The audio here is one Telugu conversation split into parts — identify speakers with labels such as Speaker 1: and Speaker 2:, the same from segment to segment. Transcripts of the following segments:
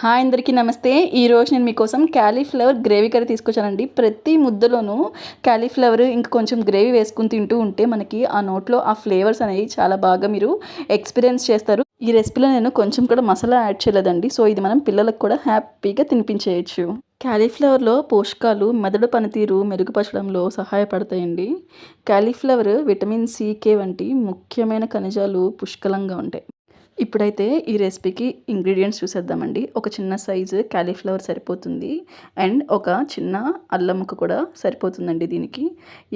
Speaker 1: హాయ్ అందరికీ నమస్తే. ఈరోజు నేను మీకోసం క్యాలీఫ్లవర్ గ్రేవీ కర్రీ తీసుకొచ్చానండి. ప్రతి ముద్దలోనూ క్యాలీఫ్లవర్ ఇంకా కొంచెం గ్రేవీ వేసుకుని తింటూ ఉంటే మనకి ఆ నోట్లో ఆ ఫ్లేవర్స్ అనేవి చాలా బాగా మీరు ఎక్స్పీరియన్స్ చేస్తారు. ఈ రెసిపీలో నేను కొంచెం కూడా మసాలా యాడ్ చేయలేదండి. సో ఇది మనం పిల్లలకు కూడా హ్యాపీగా తినిపించేయచ్చు. క్యాలీఫ్లవర్లో పోషకాలు మెదడు పనితీరు మెరుగుపరచడంలో సహాయపడతాయండి. క్యాలీఫ్లవర్ విటమిన్ సి కే వంటి ముఖ్యమైన ఖనిజాలు పుష్కలంగా ఉంటాయి. ఇప్పుడైతే ఈ రెసిపీకి ఇంగ్రీడియంట్స్ చూసేద్దామండి. ఒక చిన్న సైజు క్యాలీఫ్లవర్ సరిపోతుంది. అండ్ ఒక చిన్న అల్లం ముక్క కూడా సరిపోతుందండి దీనికి.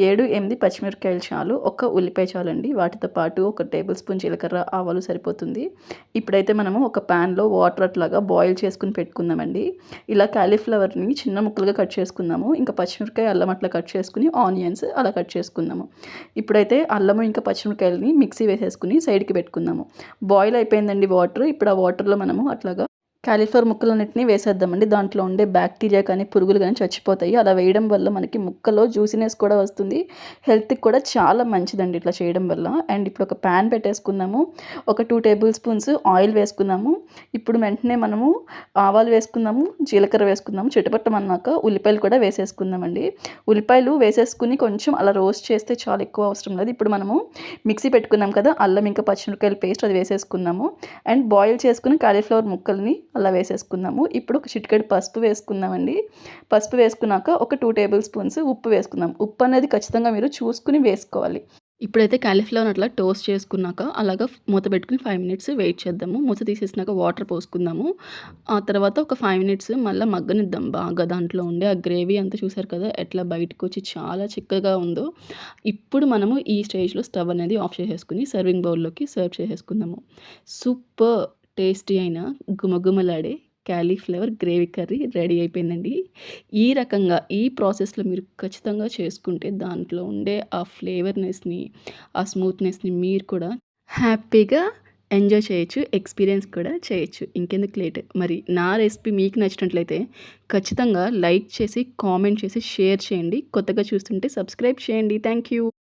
Speaker 1: ఏడు ఎనిమిది పచ్చిమిరపకాయలు చాలు ఒక ఉల్లిపాయ చాలండి. వాటితో పాటు ఒక టేబుల్ స్పూన్ జీలకర్ర ఆవాలు సరిపోతుంది. ఇప్పుడైతే మనము ఒక ప్యాన్లో వాటర్ అట్లాగా బాయిల్ చేసుకుని పెట్టుకుందామండి. ఇలా క్యాలీఫ్లవర్ని చిన్న ముక్కలుగా కట్ చేసుకుందాము. ఇంకా పచ్చిమిరపకాయ అల్లం అట్లా కట్ చేసుకుని ఆనియన్స్ అలా కట్ చేసుకుందాము. ఇప్పుడైతే అల్లము ఇంకా పచ్చిమిరపకాయలని మిక్సీ వేసేసుకుని సైడ్కి పెట్టుకుందాము. బాయిల్ అయిపోయి అయిపోయిందండి వాటర్. ఇప్పుడు ఆ వాటర్లో మనము అట్లాగా క్యాలీఫ్లవర్ ముక్కలన్నింటినీ వేసేద్దామండి. దాంట్లో ఉండే బ్యాక్టీరియా కానీ పురుగులు కానీ చచ్చిపోతాయి. అలా వేయడం వల్ల మనకి ముక్కలో జ్యూసినెస్ కూడా వస్తుంది. హెల్త్కి కూడా చాలా మంచిదండి ఇట్లా చేయడం వల్ల. అండ్ ఇప్పుడు ఒక ప్యాన్ పెట్టేసుకున్నాము. ఒక టూ టేబుల్ స్పూన్స్ ఆయిల్ వేసుకున్నాము. ఇప్పుడు వెంటనే మనము ఆవాలు వేసుకుందాము జీలకర్ర వేసుకుందాము చిటపట్టమన్నాక ఉల్లిపాయలు కూడా వేసేసుకుందామండి. ఉల్లిపాయలు వేసేసుకుని కొంచెం అలా రోస్ట్ చేస్తే చాలా ఎక్కువ అవసరం లేదు. ఇప్పుడు మనము మిక్సీ పెట్టుకున్నాం కదా అల్లం ఇంకా పచ్చిమిరకాయల పేస్ట్ అది వేసేసుకుందాము అండ్ బాయిల్ చేసుకుని కాలీఫ్లవర్ ముక్కల్ని అలా వేసేసుకుందాము. ఇప్పుడు ఒక చిటికెడు పసుపు వేసుకుందామండి. పసుపు వేసుకున్నాక ఒక టూ టేబుల్ స్పూన్స్ ఉప్పు వేసుకుందాం. ఉప్పు అనేది ఖచ్చితంగా మీరు చూసుకుని వేసుకోవాలి. ఇప్పుడైతే క్యాలీఫ్లవర్ అట్లా టోస్ట్ చేసుకున్నాక అలాగా మూత పెట్టుకుని ఫైవ్ మినిట్స్ వెయిట్ చేద్దాము. మూత తీసేసినాక వాటర్ పోసుకుందాము. ఆ తర్వాత ఒక ఫైవ్ మినిట్స్ మళ్ళీ మగ్గనిద్దాం బాగా దాంట్లో ఉండే ఆ గ్రేవీ అంతా చూసారు కదా ఎట్లా బయటకు వచ్చి చాలా చిక్కగా ఉందో. ఇప్పుడు మనము ఈ స్టేజ్లో స్టవ్ అనేది ఆఫ్ చేసేసుకుని సర్వింగ్ బౌల్లోకి సర్వ్ చేసేసుకుందాము. సూపర్! టేస్టీ అయిన గుమగుమలాడే క్యాలీఫ్లవర్ గ్రేవీ కర్రీ రెడీ అయిపోయిందండి. ఈ రకంగా ఈ ప్రాసెస్లో మీరు ఖచ్చితంగా చేసుకుంటే దాంట్లో ఉండే ఆ ఫ్లేవర్నెస్ని ఆ స్మూత్నెస్ని మీరు కూడా హ్యాపీగా ఎంజాయ్ చేయొచ్చు ఎక్స్పీరియన్స్ కూడా చేయొచ్చు. ఇంకెందుకు లేట్? మరి నా రెసిపీ మీకు నచ్చినట్లయితే ఖచ్చితంగా లైక్ చేసి కామెంట్ చేసి షేర్ చేయండి. కొత్తగా చూస్తుంటే సబ్స్క్రైబ్ చేయండి. Thank you